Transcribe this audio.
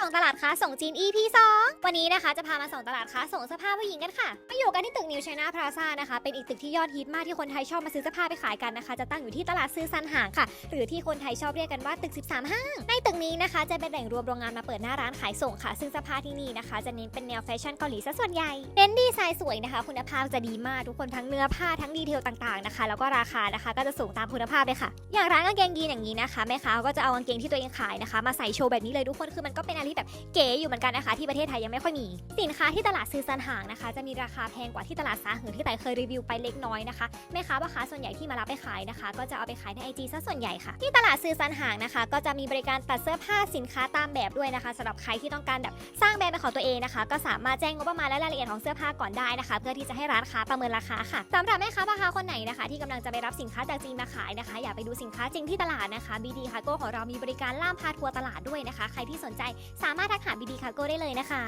ส่องตลาดค้าส่งจีน EP 2 วันนี้นะคะจะพามาส่องตลาดค้าส่งเสื้อผ้าผู้หญิงกันค่ะ มาอยู่กันที่ตึกนิวไชน่าพลาซ่านะคะ เป็นอีกตึกที่ยอดฮิตมากที่คนไทยชอบมาซื้อเสื้อผ้าไปขายกันนะคะ จะตั้งอยู่ที่ตลาดซื้อซันห่างค่ะ หรือที่คนไทยชอบเรียกกันว่าตึก 13 ห้าง ในตึกนี้นะคะจะเป็นแหล่งรวมโรงงานมาเปิดหน้าร้านขายส่งค่ะ ซึ่งเสื้อผ้าที่นี่นะคะ จะเน้นเป็นแนวแฟชั่นเกาหลีซะส่วนใหญ่ เน้นดีไซน์สวยนะคะ คุณภาพจะดีมากทุกคนทั้งเนื้อผ้าทั้งดีเทลต่างๆนะคะ แล้วก็ราคานะคะ ก็จะสูงตามคุณภาพเลยค่ะ อย่างร้านกางเกงยีนอย่างนี้นะคะแม่ค้าก็จะเอากางเกงที่ตัวเองขายนะคะ มาใส่โชว์แบบนี้เลยทุกคนคือมันก็เป็นอะไรที่แบบเก๋อยู่เหมือนกันนะคะ ที่ประเทศไทยยังไม่ค่อยมี สินค้าที่ตลาดซื้อซันห่างนะคะ จะมีราคาแพงกว่าที่ตลาดสาเหือที่แต่เคยรีวิวไปเล็กน้อยนะคะแม่ค้าพ่อค้าส่วนใหญ่ที่มารับไปขายนะคะ ก็จะเอาไปขายในไอจีซะส่วนใหญ่ค่ะ ที่ตลาดซื้อซันห่างนะคะ ก็จะมีบริการตัดเสื้อผ้าสินค้าตามแบบด้วยนะคะสำหรับใครที่ต้องการแบบสร้างแบรนด์เป็นของตัวเองนะคะ ก็สามารถแจ้งงบประมาณและรายละเอียดของเสื้อผ้าก่อนได้นะคะ เพื่อที่จะให้ร้านค้าประเมินราคาค่ะสำหรับแม่ค้าพ่อค้าคนไหนนะคะ ที่กำลังจะไปรับสินค้าจากจีนมาขายนะคะ อย่าไปดูสินค้าจริงที่ตลาดนะคะ BD Cargo ของเรามีบริการล่ามพาทัวร์ตลาดด้วยนะคะ ใครที่สนใจสามารถทักหาบีบีคาโก้ได้เลยนะคะ